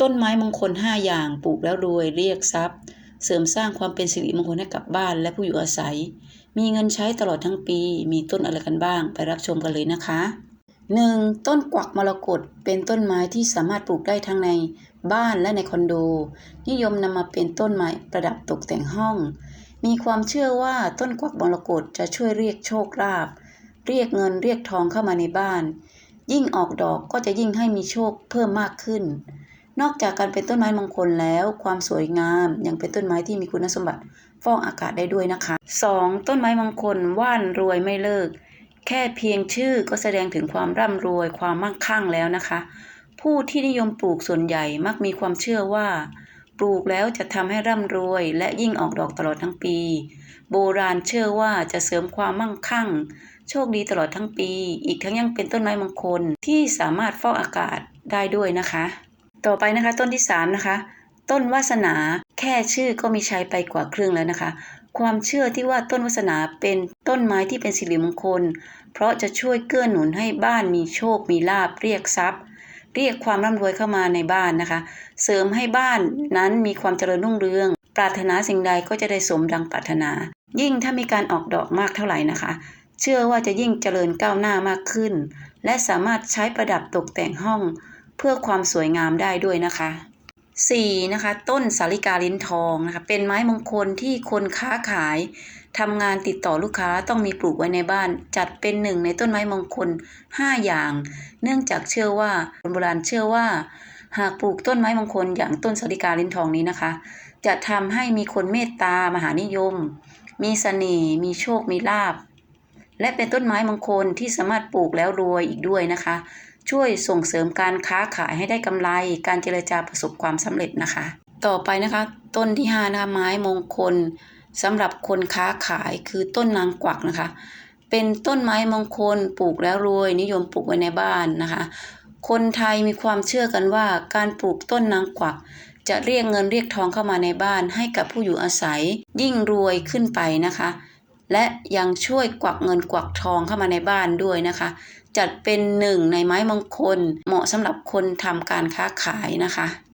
ต้นไม้มงคล 5 อย่างปลูกแล้วรวยเรียกทรัพย์ เสริมสร้างความเป็นสิริมงคลให้กับบ้านและผู้อยู่อาศัย มีเงินใช้ตลอดทั้งปี มีต้นอะไรกันบ้าง ไปรับชมกันเลยนะคะ 1. ต้นกวักมรกตเป็นต้นไม้ที่สามารถปลูกได้ทั้งในบ้านและในคอนโด นิยมนำมาเป็นต้นไม้ประดับตกแต่งห้อง มีความเชื่อว่าต้นกวักมรกตจะช่วยเรียกโชคลาภเรียกเงินเรียกทองเข้ามาในบ้าน ยิ่งออกดอกก็จะยิ่งให้มีโชคเพิ่มมากขึ้น นอกจากการเป็นต้นไม้มงคลแล้ว ความสวยงามยังเป็นต้นไม้ที่มีคุณสมบัติฟอกอากาศได้ด้วยนะคะ 2. ต้นไม้มงคลว่านรวยไม่เลิก แค่เพียงชื่อก็แสดงถึงความร่ำรวยความมั่งคั่งแล้วนะคะ ผู้ที่นิยมปลูกส่วนใหญ่มักมีความเชื่อว่า ปลูกแล้วจะทำให้ร่ำรวย และยิ่งออกดอกตลอดทั้งปี โบราณเชื่อว่าจะเสริมความมั่งคั่ง โชคดีตลอดทั้งปี อีกทั้งยังเป็นต้นไม้มงคลที่สามารถฟอกอากาศได้ด้วยนะคะ ต่อไปนะคะ ต้นที่3นะคะ ต้นวาสนาแค่ชื่อก็มีใช้ไปกว่าครึ่งแล้วนะคะ ความเชื่อที่ว่าต้นวาสนาเป็นต้นไม้ที่เป็นสิริมงคล เพราะจะช่วยเกื้อหนุนให้บ้านมีโชคมีลาภเรียกทรัพย์ เรียกความร่ำรวยเข้ามาในบ้านนะคะ เสริมให้บ้านนั้นมีความเจริญรุ่งเรือง ปรารถนาสิ่งใดก็จะได้สมดังปรารถนา ยิ่งถ้ามีการออกดอกมากเท่าไหร่นะคะ เชื่อว่าจะยิ่งเจริญก้าวหน้ามากขึ้น และสามารถใช้ประดับตกแต่งห้อง เพื่อความสวยงามได้ด้วยนะคะ 4. นะคะ ต้นสาลิกาลิ้นทองนะคะ เป็นไม้มงคลที่คนค้าขายทำงานติดต่อลูกค้าต้องมีปลูกไว้ในบ้าน จัดเป็นหนึ่งในต้นไม้มงคล 5 อย่าง เนื่องจากเชื่อว่าคนโบราณเชื่อว่า หากปลูกต้นไม้มงคลอย่างต้นสาลิกาลิ้นทองนี้นะคะ จะทำให้มีคนเมตตามหานิยม มีเสน่ห์มีโชคมีลาภและเป็นต้นไม้มงคลที่สามารถปลูกแล้วรวยอีกด้วยนะคะ ช่วยส่งเสริมการค้าขายให้ได้กำไร การเจรจาประสบความสำเร็จนะคะ ต่อไปนะคะ ต้นที่5นะคะไม้มงคลสำหรับคนค้าขายคือต้นนางกวักนะคะ เป็นต้นไม้มงคลปลูกแล้วรวยนิยมปลูกไว้ในบ้านนะคะ คนไทยมีความเชื่อกันว่าการปลูกต้นนางกวัก จะเรียกเงินเรียกทองเข้ามาในบ้านให้กับผู้อยู่อาศัยยิ่งรวยขึ้นไปนะคะ และยังช่วยกวักเงินกวักทองเข้ามาในบ้านด้วยนะคะ จัดเป็นหนึ่งในไม้มงคลเหมาะสำหรับคนทำการค้าขายนะคะ